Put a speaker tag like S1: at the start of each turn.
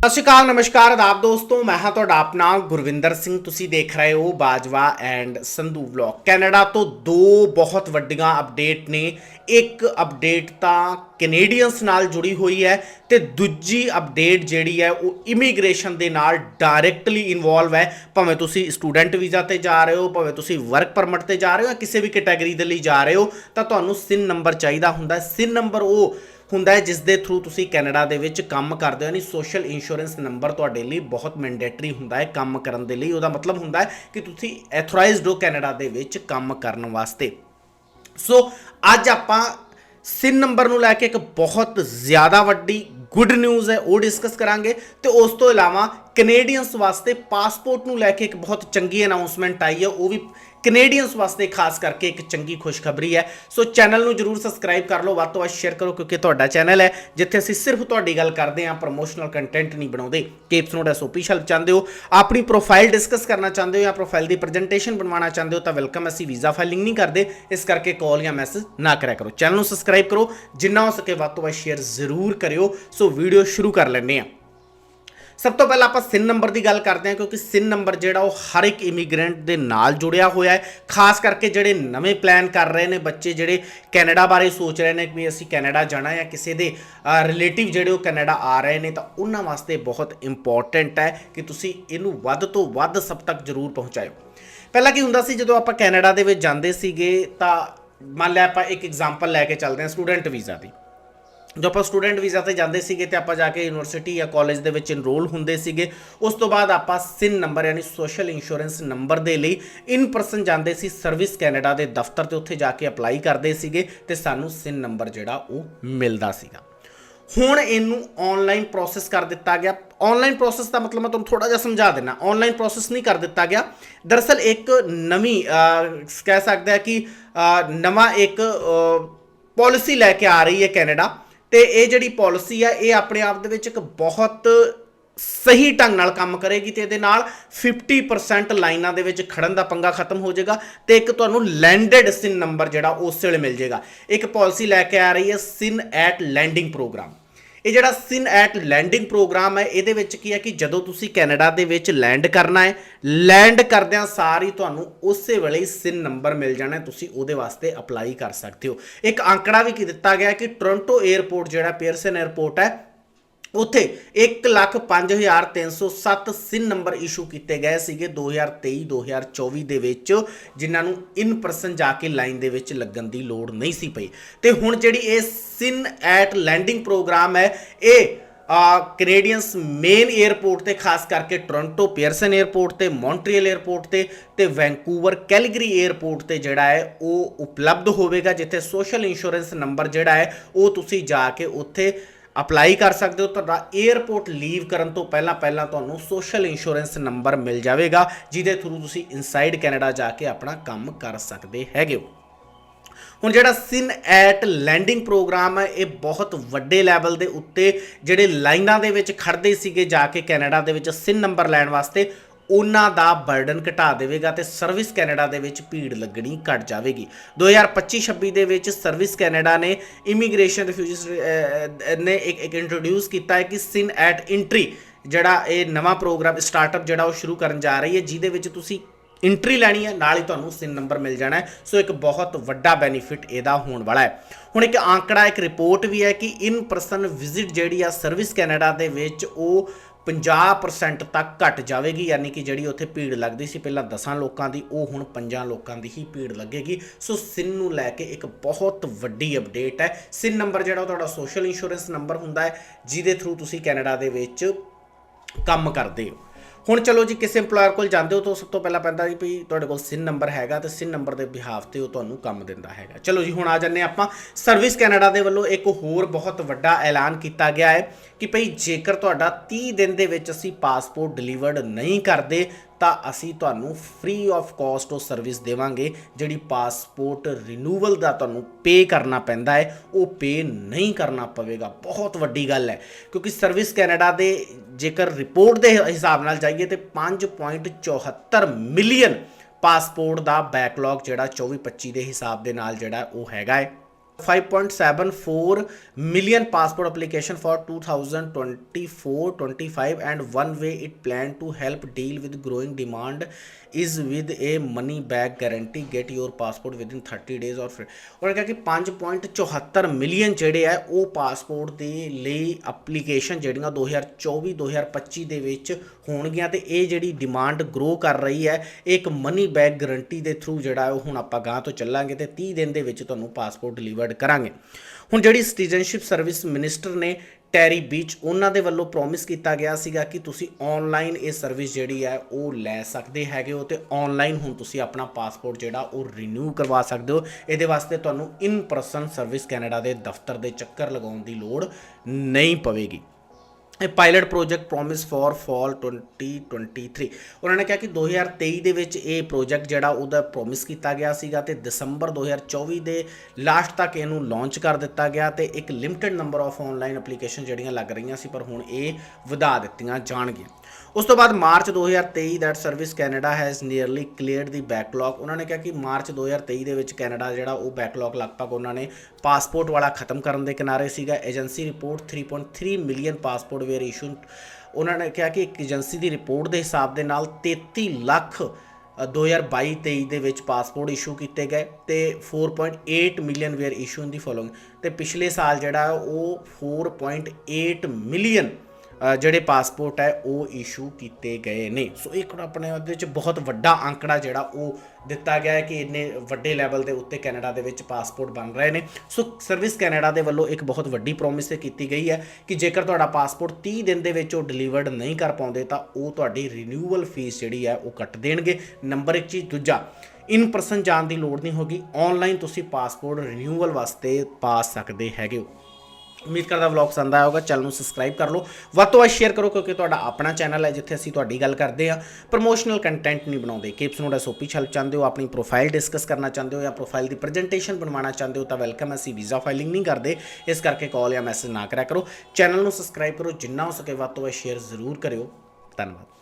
S1: ਸਤਿ ਸ਼੍ਰੀ ਅਕਾਲ, ਨਮਸਕਾਰ ਆਦਾਬ ਦੋਸਤੋ, ਮੈਂ ਹਾਂ ਤੁਹਾਡਾ ਆਪਣਾ ਗੁਰਵਿੰਦਰ ਸਿੰਘ। ਤੁਸੀਂ ਦੇਖ ਰਹੇ ਹੋ Bajwa and Sandhu vlog. Canada ਤੋਂ ਦੋ ਬਹੁਤ ਵੱਡੀਆਂ ਅਪਡੇਟ ਨੇ। ਇੱਕ ਅਪਡੇਟ ਤਾਂ ਕੈਨੇਡੀਅਨਸ ਨਾਲ ਜੁੜੀ ਹੋਈ ਹੈ ਤੇ ਦੂਜੀ ਅਪਡੇਟ ਜਿਹੜੀ ਹੈ ਉਹ ਇਮੀਗ੍ਰੇਸ਼ਨ ਦੇ ਨਾਲ ਡਾਇਰੈਕਟਲੀ ਇਨਵੋਲਵ ਹੈ। ਭਾਵੇਂ ਤੁਸੀਂ ਸਟੂਡੈਂਟ ਵੀਜ਼ਾ ਤੇ ਜਾ ਰਹੇ ਹੋ, ਭਾਵੇਂ ਤੁਸੀਂ ਵਰਕ ਪਰਮਿਟ ਤੇ ਜਾ ਰਹੇ ਹੋ ਜਾਂ ਕਿਸੇ ਵੀ ਕੈਟਾਗਰੀ ਦੇ ਲਈ ਜਾ ਰਹੇ ਹੋ, ਤਾਂ ਤੁਹਾਨੂੰ ਸਿਨ ਨੰਬਰ ਚਾਹੀਦਾ ਹੁੰਦਾ ਸਿਨ ਨੰਬਰ ਉਹ ਹੁੰਦਾ ਹੈ ਜਿਸ ਦੇ ਥਰੂ ਤੁਸੀਂ ਕੈਨੇਡਾ ਦੇ ਵਿੱਚ ਕੰਮ ਕਰਦੇ ਹੋ, ਯਾਨੀ ਸੋਸ਼ਲ ਇੰਸ਼ੋਰੈਂਸ ਨੰਬਰ ਤੁਹਾਡੇ ਲਈ ਬਹੁਤ ਮੈਂਡੇਟਰੀ ਹੁੰਦਾ ਹੈ ਕੰਮ ਕਰਨ ਦੇ ਲਈ। ਉਹਦਾ ਮਤਲਬ ਹੁੰਦਾ ਹੈ ਕਿ ਤੁਸੀਂ ਐਥੋਰਾਈਜ਼ਡ ਹੋ ਕੈਨੇਡਾ ਦੇ ਵਿੱਚ ਕੰਮ ਕਰਨ ਵਾਸਤੇ। ਸੋ ਅੱਜ ਆਪਾਂ ਸਿਨ ਨੰਬਰ ਨੂੰ ਲੈ ਕੇ ਇੱਕ ਬਹੁਤ ਜ਼ਿਆਦਾ ਵੱਡੀ ਗੁੱਡ ਨਿਊਜ਼ ਹੈ, ਉਹ ਡਿਸਕਸ ਕਰਾਂਗੇ। ਤੇ ਉਸ ਤੋਂ ਇਲਾਵਾ ਕੈਨੇਡੀਅਨਸ ਵਾਸਤੇ ਪਾਸਪੋਰਟ ਨੂੰ ਲੈ ਕੇ ਇੱਕ ਬਹੁਤ ਚੰਗੀ ਅਨਾਉਂਸਮੈਂਟ ਆਈ ਹੈ, ਉਹ ਵੀ ਕੈਨੇਡੀਅਨਸ ਵਾਸਤੇ ਖਾਸ ਕਰਕੇ ਇੱਕ ਚੰਗੀ ਖੁਸ਼ਖਬਰੀ ਹੈ। ਸੋ ਚੈਨਲ ਨੂੰ ਜਰੂਰ ਸਬਸਕ੍ਰਾਈਬ ਕਰ ਲਓ, ਵੱਧ ਤੋਂ ਵੱਧ ਸ਼ੇਅਰ ਕਰੋ, ਕਿਉਂਕਿ ਤੁਹਾਡਾ ਚੈਨਲ ਹੈ, ਜਿੱਥੇ ਅਸੀਂ ਸਿਰਫ ਤੁਹਾਡੀ ਗੱਲ ਕਰਦੇ ਹਾਂ ਪ੍ਰੋਮੋਸ਼ਨਲ ਕੰਟੈਂਟ ਨਹੀਂ ਬਣਾਉਂਦੇ। ਕੇਪਸ ਨੋਟ ਐਸਓਪੀ ਹੈਲਪ ਚਾਹੁੰਦੇ ਹੋ, ਆਪਣੀ ਪ੍ਰੋਫਾਈਲ ਡਿਸਕਸ ਕਰਨਾ ਚਾਹੁੰਦੇ ਹੋ ਜਾਂ ਪ੍ਰੋਫਾਈਲ ਦੀ ਪ੍ਰੈਜੈਂਟੇਸ਼ਨ ਬਣਵਾਉਣਾ ਚਾਹੁੰਦੇ ਹੋ, ਤਾਂ ਵੈਲਕਮ ਅਸੀਂ ਵੀਜ਼ਾ ਫਾਈਲਿੰਗ ਨਹੀਂ ਕਰਦੇ। ਇਸ ਕਰਕੇ ਕਾਲ ਜਾਂ ਮੈਸੇਜ ਨਾ ਕਰਿਆ ਕਰੋ। ਚੈਨਲ ਨੂੰ ਸਬਸਕ੍ਰਾਈਬ ਕਰੋ, ਜਿੰਨਾ ਹੋ ਸਕੇ ਵੱਧ ਤੋਂ ਵੱਧ ਸ਼ੇਅਰ ਜ਼ਰੂਰ ਕਰਿਓ। ਸੋ ਵੀਡੀਓ ਸ਼ੁਰੂ ਕਰ ਲੈਂਦੇ ਹਾਂ। ਸਭ ਤੋਂ ਪਹਿਲਾਂ ਆਪਾਂ ਸਿਨ ਨੰਬਰ ਦੀ ਗੱਲ ਕਰਦੇ ਹਾਂ, ਕਿਉਂਕਿ ਸਿਨ ਨੰਬਰ ਜਿਹੜਾ ਉਹ ਹਰ ਇੱਕ ਇਮੀਗ੍ਰੈਂਟ ਦੇ ਨਾਲ ਜੁੜਿਆ ਹੋਇਆ ਹੈ। ਖਾਸ ਕਰਕੇ ਜਿਹੜੇ ਨਵੇਂ ਪਲਾਨ ਕਰ ਰਹੇ ਨੇ ਬੱਚੇ, ਜਿਹੜੇ ਕੈਨੇਡਾ ਬਾਰੇ ਸੋਚ ਰਹੇ ਨੇ ਕਿ ਵੀ ਅਸੀਂ ਕੈਨੇਡਾ ਜਾਣਾ ਜਾਂ ਕਿਸੇ ਦੇ ਰਿਲੇਟਿਵ ਜਿਹੜੇ ਉਹ ਕੈਨੇਡਾ ਆ ਰਹੇ ਨੇ, ਤਾਂ ਉਹਨਾਂ ਵਾਸਤੇ ਬਹੁਤ ਇੰਪੋਰਟੈਂਟ ਹੈ ਕਿ ਤੁਸੀਂ ਇਹਨੂੰ ਵੱਧ ਤੋਂ ਵੱਧ ਸਭ ਤੱਕ ਜ਼ਰੂਰ ਪਹੁੰਚਾਇਓ। ਪਹਿਲਾਂ ਕੀ ਹੁੰਦਾ ਸੀ, ਜਦੋਂ ਆਪਾਂ ਕੈਨੇਡਾ ਦੇ ਵਿੱਚ ਜਾਂਦੇ ਸੀਗੇ, ਤਾਂ ਮੰਨ ਲਿਆ ਆਪਾਂ ਇੱਕ ਐਗਜ਼ਾਮਪਲ ਲੈ ਕੇ ਚੱਲਦੇ ਹਾਂ ਸਟੂਡੈਂਟ ਵੀਜ਼ਾ ਦੀ। ਜੋ ਆਪਾਂ ਸਟੂਡੈਂਟ ਵੀਜ਼ਾ ਤੇ ਜਾਂਦੇ ਸੀਗੇ ਤੇ ਆਪਾਂ ਜਾ ਕੇ ਯੂਨੀਵਰਸਿਟੀ ਜਾਂ ਕਾਲਜ ਦੇ ਵਿੱਚ ਇਨਰੋਲ ਹੁੰਦੇ ਸੀਗੇ, ਉਸ ਤੋਂ ਬਾਅਦ ਆਪਾਂ ਸਿਨ ਨੰਬਰ ਯਾਨੀ ਸੋਸ਼ਲ ਇੰਸ਼ੋਰੈਂਸ ਨੰਬਰ ਦੇ ਲਈ ਇਨ ਪਰਸਨ ਜਾਂਦੇ ਸੀ ਸਰਵਿਸ ਕੈਨੇਡਾ ਦੇ ਦਫ਼ਤਰ ਤੇ ਉੱਥੇ ਜਾ ਕੇ ਅਪਲਾਈ ਕਰਦੇ ਸੀਗੇ ਤੇ ਸਾਨੂੰ ਸਿਨ ਨੰਬਰ ਜਿਹੜਾ ਉਹ ਮਿਲਦਾ ਸੀਗਾ। ਹੁਣ ਇਹਨੂੰ ਆਨਲਾਈਨ ਪ੍ਰੋਸੈਸ ਕਰ ਦਿੱਤਾ ਗਿਆ। ਆਨਲਾਈਨ ਪ੍ਰੋਸੈਸ ਦਾ ਮਤਲਬ ਮੈਂ ਤੁਹਾਨੂੰ ਥੋੜਾ ਜਿਹਾ ਸਮਝਾ ਦੇਣਾ ਆਨਲਾਈਨ ਪ੍ਰੋਸੈਸ ਨਹੀਂ ਕਰ ਦਿੱਤਾ ਗਿਆ। ਦਰਅਸਲ ਇੱਕ ਨਵੀਂ ਕਹਿ ਸਕਦਾ ਹੈ ਕਿ ਨਵਾਂ ਇੱਕ ਪਾਲਿਸੀ ਲੈ ਕੇ ਆ ਰਹੀ ਹੈ ਕੈਨੇਡਾ ਤੇ ਇਹ ਜਿਹੜੀ ਪਾਲਿਸੀ ਆ, ਇਹ ਆਪਣੇ ਆਪ ਦੇ ਵਿੱਚ ਇੱਕ ਬਹੁਤ ਸਹੀ ਢੰਗ ਨਾਲ ਕੰਮ ਕਰੇਗੀ ਤੇ ਇਹਦੇ ਨਾਲ 50% ਲਾਈਨਾਂ ਦੇ ਵਿੱਚ ਖੜਨ ਦਾ ਪੰਗਾ ਖਤਮ ਹੋ ਜਾਏਗਾ ਤੇ ਇੱਕ ਤੁਹਾਨੂੰ ਲੈਂਡਡ ਸਿਨ ਨੰਬਰ ਜਿਹੜਾ ਉਸ ਵੇਲੇ ਮਿਲ ਜਾਏਗਾ। ਇੱਕ ਪਾਲਿਸੀ ਲੈ ਕੇ ਆ ਰਹੀ ਹੈ ਸਿਨ ਐਟ ਲੈਂਡਿੰਗ ਪ੍ਰੋਗਰਾਮ ਇਹ ਜਿਹੜਾ ਸਿਨ ਐਟ ਲੈਂਡਿੰਗ ਪ੍ਰੋਗਰਾਮ ਹੈ, ਇਹਦੇ ਵਿੱਚ ਕੀ ਹੈ ਕਿ ਜਦੋਂ ਤੁਸੀਂ ਕੈਨੇਡਾ ਦੇ ਵਿੱਚ ਲੈਂਡ ਕਰਨਾ ਹੈ, ਲੈਂਡ ਕਰਦਿਆਂ ਸਾਰ ਹੀ ਤੁਹਾਨੂੰ ਉਸੇ ਵੇਲੇ ਸਿਨ ਨੰਬਰ ਮਿਲ ਜਾਣਾ ਤੁਸੀਂ ਉਹਦੇ ਵਾਸਤੇ ਅਪਲਾਈ ਕਰ ਸਕਦੇ ਹੋ। ਇੱਕ ਅੰਕੜਾ ਵੀ ਕੀ ਦਿੱਤਾ ਗਿਆ ਕਿ ਟੋਰਾਂਟੋ 에ਅਰਪੋਰਟ ਜਿਹੜਾ ਪੀਅਰਸਨ 에ਅਰਪੋਰਟ ਹੈ ਉੱਥੇ 105307 ਸਿਨ ਨੰਬਰ ਇਸ਼ੂ ਕੀਤੇ ਗਏ ਸੀਗੇ 2023-2024 ਦੇ ਵਿੱਚ, ਜਿਨ੍ਹਾਂ ਨੂੰ ਇਨ ਪਰਸਨ ਜਾ ਕੇ ਲਾਈਨ ਦੇ ਵਿੱਚ ਲੱਗਣ ਦੀ ਲੋੜ ਨਹੀਂ ਸੀ ਪਈ। ਤੇ ਹੁਣ ਜਿਹੜੀ ਇਹ ਸਿਨ ਐਟ ਲੈਂਡਿੰਗ ਪ੍ਰੋਗਰਾਮ ਹੈ, ਇਹ ਕੈਨੇਡੀਅਨਸ ਮੇਨ 에ਅਰਪੋਰਟ ਤੇ, ਖਾਸ ਕਰਕੇ ਟੋਰਾਂਟੋ ਪੀਅਰਸਨ 에ਅਰਪੋਰਟ ਤੇ ਮੌਂਟਰੀਅਲ 에ਅਰਪੋਰਟ ਤੇ ਤੇ ਵੈਂਕੂਵਰ ਕੈਲਗਰੀ 에ਅਰਪੋਰਟ ਤੇ ਜਿਹੜਾ ਹੈ, ਉਹ ਉਪਲਬਧ ਹੋਵੇਗਾ, ਜਿੱਥੇ ਸੋਸ਼ਲ ਇੰਸ਼ੋਰੈਂਸ ਨੰਬਰ ਜਿਹੜਾ ਹੈ, ਉਹ ਤੁਸੀਂ ਜਾ ਕੇ ਉੱਥੇ ਅਪਲਾਈ ਕਰ ਸਕਦੇ ਹੋ, ਤੁਹਾਡਾ 에ਅਰਪੋਰਟ ਲੀਵ ਕਰਨ ਤੋਂ ਪਹਿਲਾਂ ਪਹਿਲਾਂ ਤੁਹਾਨੂੰ ਸੋਸ਼ਲ ਇੰਸ਼ੋਰੈਂਸ ਨੰਬਰ ਮਿਲ ਜਾਵੇਗਾ, ਜਿਹਦੇ ਥਰੂ ਤੁਸੀਂ ਇਨਸਾਈਡ ਕੈਨੇਡਾ ਜਾ ਕੇ ਆਪਣਾ ਕੰਮ ਕਰ ਸਕਦੇ ਹੈਗੇ ਹੋ। ਹੁਣ ਜਿਹੜਾ ਸਿਨ ਐਟ ਲੈਂਡਿੰਗ ਪ੍ਰੋਗਰਾਮ ਹੈ, ਇਹ ਬਹੁਤ ਵੱਡੇ ਲੈਵਲ ਦੇ ਉੱਤੇ ਜਿਹੜੇ ਲਾਈਨਾਂ ਦੇ ਵਿੱਚ ਖੜਦੇ ਸੀਗੇ ਜਾ ਕੇ ਕੈਨੇਡਾ ਦੇ ਵਿੱਚ ਸਿਨ ਨੰਬਰ ਲੈਣ ਵਾਸਤੇ ਉਹਨਾਂ ਦਾ ਬਰਡਨ ਘਟਾ ਦੇਵੇਗਾ ਤੇ ਸਰਵਿਸ ਕੈਨੇਡਾ ਦੇ ਵਿੱਚ ਭੀੜ ਲੱਗਣੀ ਘਟ ਜਾਵੇਗੀ। 2025-26 ਦੇ ਵਿੱਚ ਸਰਵਿਸ ਕੈਨੇਡਾ ਨੇ ਇਮੀਗ੍ਰੇਸ਼ਨ ਰਿਫਿਊਜੀਸ ਨੇ ਇੱਕ ਇੱਕ ਇੰਟਰੋਡਿਊਸ ਕੀਤਾ ਹੈ ਕਿ ਸਿਨ ਐਟ ਐਂਟਰੀ ਜਿਹੜਾ ਇਹ ਨਵਾਂ ਪ੍ਰੋਗਰਾਮ ਸਟਾਰਟਅਪ ਜਿਹੜਾ ਉਹ ਸ਼ੁਰੂ ਕਰਨ ਜਾ ਰਹੀ ਹੈ, ਜਿਹਦੇ ਵਿੱਚ ਤੁਸੀਂ ਇੰਟਰੀ ਲੈਣੀ ਹੈ, ਨਾਲ ਹੀ ਤੁਹਾਨੂੰ ਸਿਨ ਨੰਬਰ ਮਿਲ ਜਾਣਾ ਹੈ। ਸੋ ਇੱਕ ਬਹੁਤ ਵੱਡਾ ਬੈਨੀਫਿਟ ਇਹਦਾ ਹੋਣ ਵਾਲਾ ਹੈ। ਹੁਣ ਇੱਕ ਆંકੜਾ ਇੱਕ ਰਿਪੋਰਟ ਵੀ ਹੈ ਕਿ ਇਨ ਪਰਸਨ ਵਿਜ਼ਿਟ ਜਿਹੜੀ ਆ ਸਰਵਿਸ ਕੈਨੇਡਾ ਦੇ ਵਿੱਚ ਉਹ 50% ਤੱਕ ਘਟ ਜਾਵੇਗੀ, ਯਾਨੀ ਕਿ ਜਿਹੜੀ ਉੱਥੇ ਭੀੜ ਲੱਗਦੀ ਸੀ ਪਹਿਲਾਂ 10 ਲੋਕਾਂ ਦੀ, ਉਹ ਹੁਣ 5 ਲੋਕਾਂ ਦੀ ਹੀ ਭੀੜ ਲੱਗੇਗੀ। ਸੋ ਸਿਨ ਨੂੰ ਲੈ ਕੇ ਇੱਕ ਬਹੁਤ ਵੱਡੀ ਅਪਡੇਟ ਹੈ। ਸਿਨ ਨੰਬਰ ਜਿਹੜਾ ਉਹ ਤੁਹਾਡਾ ਸੋਸ਼ਲ ਇੰਸ਼ੋਰੈਂਸ ਨੰਬਰ ਹੁੰਦਾ ਹੈ, ਜਿਹਦੇ ਥਰੂ ਤੁਸੀਂ ਕੈਨੇਡਾ ਦੇ ਵਿੱਚ ਕੰਮ ਕਰਦੇ ਹੋ। ਹੁਣ ਚਲੋ ਜੀ, ਕਿਸੇ EMPLOYER ਕੋਲ ਜਾਂਦੇ ਹੋ ਤਾਂ ਸਭ ਤੋਂ ਪਹਿਲਾਂ ਪੈਂਦਾ ਜੀ ਵੀ ਤੁਹਾਡੇ ਕੋਲ ਸਿਨ ਨੰਬਰ ਹੈਗਾ ਤੇ ਸਿਨ ਨੰਬਰ ਦੇ ਬਿਹਾਫ ਤੇ ਉਹ ਤੁਹਾਨੂੰ ਕੰਮ ਦਿੰਦਾ ਹੈਗਾ। ਚਲੋ ਜੀ, ਹੁਣ ਆ ਜੰਨੇ ਆਪਾਂ। ਸਰਵਿਸ ਕੈਨੇਡਾ ਦੇ ਵੱਲੋਂ ਇੱਕ ਹੋਰ ਬਹੁਤ ਵੱਡਾ ਐਲਾਨ ਕੀਤਾ ਗਿਆ ਹੈ ਕਿ ਭਈ ਜੇਕਰ ਤੁਹਾਡਾ 30 ਦਿਨ ਦੇ ਵਿੱਚ ਅਸੀਂ ਪਾਸਪੋਰਟ ਡਿਲੀਵਰਡ ਨਹੀਂ ਕਰਦੇ ਤਾਂ ਅਸੀਂ ਤੁਹਾਨੂੰ ਫ੍ਰੀ ਆਫ ਕਾਸਟ ਉਹ ਸਰਵਿਸ ਦੇਵਾਂਗੇ, ਜਿਹੜੀ ਪਾਸਪੋਰਟ ਰਿਨਿਊਵਲ ਦਾ ਤੁਹਾਨੂੰ ਪੇ ਕਰਨਾ ਪੈਂਦਾ ਹੈ, ਉਹ ਪੇ ਨਹੀਂ ਕਰਨਾ ਪਵੇਗਾ। ਬਹੁਤ ਵੱਡੀ ਗੱਲ ਹੈ, ਕਿਉਂਕਿ ਸਰਵਿਸ ਕੈਨੇਡਾ ਦੇ ਜੇਕਰ ਰਿਪੋਰਟ ਦੇ ਹਿਸਾਬ ਨਾਲ ਜਾਈਏ ਤੇ 5.74 ਮਿਲੀਅਨ ਪਾਸਪੋਰਟ ਦਾ ਬੈਕਲੌਗ ਜਿਹੜਾ 24-25 ਦੇ ਹਿਸਾਬ ਦੇ ਨਾਲ ਜਿਹੜਾ ਉਹ ਹੈਗਾ ਹੈ। 5.74 million passport application for 2024-25 and one way it planned to help deal with growing demand is with a money back guarantee get your passport within 30 days or free ਉਹਨਾਂ ਕਿਹਾ ਕਿ 5.74 ਮਿਲੀਅਨ ਜਿਹੜੇ ਆ ਉਹ ਪਾਸਪੋਰਟ ਦੇ ਲਈ ਐਪਲੀਕੇਸ਼ਨ ਜਿਹੜੀਆਂ 2024 2025 ਦੇ ਵਿੱਚ ਹੋਣਗੀਆਂ ਤੇ ਇਹ ਜਿਹੜੀ ਡਿਮਾਂਡ ਗਰੋ ਕਰ ਰਹੀ ਹੈ ਇਹ ਇੱਕ ਮਨੀ ਬੈਕ ਗਾਰੰਟੀ ਦੇ ਥਰੂ ਜਿਹੜਾ ਹੈ ਉਹ ਹੁਣ ਆਪਾਂ ਗਾਂ ਤੋਂ ਚੱਲਾਂਗੇ ਤੇ 30 ਦਿਨ ਦੇ ਵਿੱਚ ਤੁਹਾਨੂੰ ਪਾਸਪੋਰਟ ਡਿਲੀਵਰਡ ਕਰਾਂਗੇ। ਹੁਣ ਜਿਹੜੀ ਸਿਟੀਜ਼ਨਸ਼ਿਪ ਸਰਵਿਸ ਮਿਨਿਸਟਰ ਨੇ ਟੈਰੀ ਬੀਚ, ਉਹਨਾਂ ਦੇ ਵੱਲੋਂ ਪ੍ਰੋਮਿਸ ਕੀਤਾ ਗਿਆ ਸੀਗਾ ਕਿ ਤੁਸੀਂ ਆਨਲਾਈਨ ਇਹ ਸਰਵਿਸ ਜਿਹੜੀ ਹੈ ਉਹ ਲੈ ਸਕਦੇ ਹੈਗੇ ਹੋ ਤੇ ਆਨਲਾਈਨ ਹੁਣ ਤੁਸੀਂ ਆਪਣਾ ਪਾਸਪੋਰਟ ਜਿਹੜਾ ਉਹ ਰੀਨਿਊ ਕਰਵਾ ਸਕਦੇ ਹੋ। ਇਹਦੇ ਵਾਸਤੇ ਤੁਹਾਨੂੰ ਇਨ ਪਰਸਨ ਸਰਵਿਸ ਕੈਨੇਡਾ ਦੇ ਦਫ਼ਤਰ ਦੇ ਚੱਕਰ ਲਗਾਉਣ ਦੀ ਲੋੜ ਨਹੀਂ ਪਵੇਗੀ। ਇਹ pilot project promise for fall 2023 ਉਹਨਾਂ ਨੇ ਕਿਹਾ ਕਿ 2023 ਦੇ ਵਿੱਚ ਇਹ ਪ੍ਰੋਜੈਕਟ ਜਿਹੜਾ ਉਹਦਾ ਪ੍ਰੋਮਿਸ ਕੀਤਾ ਗਿਆ ਸੀਗਾ ਤੇ ਦਸੰਬਰ 2024 ਦੇ ਲਾਸਟ ਤੱਕ ਇਹਨੂੰ ਲਾਂਚ ਕਰ ਦਿੱਤਾ ਗਿਆ ਤੇ ਇੱਕ limited number of online application ਜਿਹੜੀਆਂ ਲੱਗ ਰਹੀਆਂ ਸੀ, ਪਰ ਹੁਣ ਇਹ ਵਧਾ ਦਿੱਤੀਆਂ ਜਾਣਗੀਆਂ। ਉਸ ਤੋਂ ਬਾਅਦ March 2023 that Service Canada has nearly cleared the backlog ਉਹਨਾਂ ਨੇ ਕਿਹਾ ਕਿ ਮਾਰਚ 2023 ਦੇ ਵਿੱਚ ਕੈਨੇਡਾ ਜਿਹੜਾ ਉਹ ਬੈਕਲੌਗ ਲਗਭਗ ਉਹਨਾਂ ਨੇ ਪਾਸਪੋਰਟ ਵਾਲਾ ਖਤਮ ਕਰਨ ਦੇ ਕਿਨਾਰੇ ਸੀਗਾ। Agency report 3.3 million passport were issue ਉਹਨਾਂ ਨੇ ਕਿਹਾ ਕਿ ਇੱਕ ਏਜੰਸੀ ਦੀ ਰਿਪੋਰਟ ਦੇ ਹਿਸਾਬ ਦੇ ਨਾਲ 33 ਲੱਖ ਅ, 2022-23 ਦੇ ਵਿੱਚ ਪਾਸਪੋਰਟ ਇਸ਼ੂ ਕੀਤੇ ਗਏ ਤੇ 4.8 million were issue in the following ਤੇ ਪਿਛਲੇ ਸਾਲ ਜਿਹੜਾ ਹੈ ਉਹ 4.8 ਮਿਲੀਅਨ ਜਿਹੜੇ ਪਾਸਪੋਰਟ ਹੈ, ਉਹ ਇਸ਼ੂ ਕੀਤੇ ਗਏ ਨੇ। ਸੋ ਇੱਕ ਆਪਣੇ ਉਹਦੇ ਵਿੱਚ ਬਹੁਤ ਵੱਡਾ ਅੰਕੜਾ ਜਿਹੜਾ ਉਹ ਦਿੱਤਾ ਗਿਆ ਹੈ ਕਿ ਇੰਨੇ ਵੱਡੇ ਲੈਵਲ ਦੇ ਉੱਤੇ ਕੈਨੇਡਾ ਦੇ ਵਿੱਚ ਪਾਸਪੋਰਟ ਬਣ ਰਹੇ ਨੇ। ਸੋ ਸਰਵਿਸ ਕੈਨੇਡਾ ਦੇ ਵੱਲੋਂ ਇੱਕ ਬਹੁਤ ਵੱਡੀ ਪ੍ਰੋਮਿਸ ਕੀਤੀ ਗਈ ਹੈ ਕਿ ਜੇਕਰ ਤੁਹਾਡਾ ਪਾਸਪੋਰਟ 30 ਦਿਨ ਦੇ ਵਿੱਚ ਉਹ ਡਿਲੀਵਰਡ ਨਹੀਂ ਕਰ ਪਾਉਂਦੇ, ਤਾਂ ਉਹ ਤੁਹਾਡੀ ਰੀਨਿਊਅਲ ਫੀਸ ਜਿਹੜੀ ਹੈ, ਉਹ ਕੱਟ ਦੇਣਗੇ। ਨੰਬਰ ਇੱਕ ਚੀਜ਼, ਦੂਜਾ ਇਨ ਪਰਸਨ ਜਾਣ ਦੀ ਲੋੜ ਨਹੀਂ ਹੋਗੀ। ਆਨਲਾਈਨ ਤੁਸੀਂ ਪਾਸਪੋਰਟ ਰੀਨਿਊਅਲ ਵਾਸਤੇ ਪਾ ਸਕਦੇ ਹੈਗੇ ਹੋ। ਉਮੀਦ ਕਰਦਾ ਵਲੌਗ ਪਸੰਦ ਆਇਆ ਹੋਗਾ ਚੈਨਲ ਨੂੰ ਸਬਸਕ੍ਰਾਈਬ ਕਰ ਲਓ। ਵੱਧ ਤੋਂ ਵੱਧ ਸ਼ੇਅਰ ਕਰੋ, ਕਿਉਂਕਿ ਤੁਹਾਡਾ ਆਪਣਾ ਚੈਨਲ ਹੈ, ਜਿੱਥੇ ਅਸੀਂ ਤੁਹਾਡੀ ਗੱਲ ਕਰਦੇ ਆ ਪ੍ਰੋਮੋਸ਼ਨਲ ਕੰਟੈਂਟ ਨਹੀਂ ਬਣਾਉਂਦੇ। ਕਿਪਸ ਨੂੰ ਐਸਓਪੀ ਛਲ ਚਾਹੁੰਦੇ ਹੋ, ਆਪਣੀ ਪ੍ਰੋਫਾਈਲ ਡਿਸਕਸ ਕਰਨਾ ਚਾਹੁੰਦੇ ਹੋ ਜਾਂ ਪ੍ਰੋਫਾਈਲ ਦੀ ਪ੍ਰੈਜੈਂਟੇਸ਼ਨ ਬਣਵਾਉਣਾ ਚਾਹੁੰਦੇ ਹੋ, ਤਾਂ ਵੈਲਕਮ ਅਸੀਂ ਵੀਜ਼ਾ ਫਾਈਲਿੰਗ ਨਹੀਂ ਕਰਦੇ। ਇਸ ਕਰਕੇ ਕਾਲ ਜਾਂ ਮੈਸੇਜ ਨਾ ਕਰਿਆ ਕਰੋ। ਚੈਨਲ ਨੂੰ ਸਬਸਕ੍ਰਾਈਬ ਕਰੋ, ਜਿੰਨਾ ਹੋ ਸਕੇ ਵੱਧ ਤੋਂ ਵੱਧ ਸ਼ੇਅਰ ਜ਼ਰੂਰ ਕਰਿਓ। ਧੰਨਵਾਦ।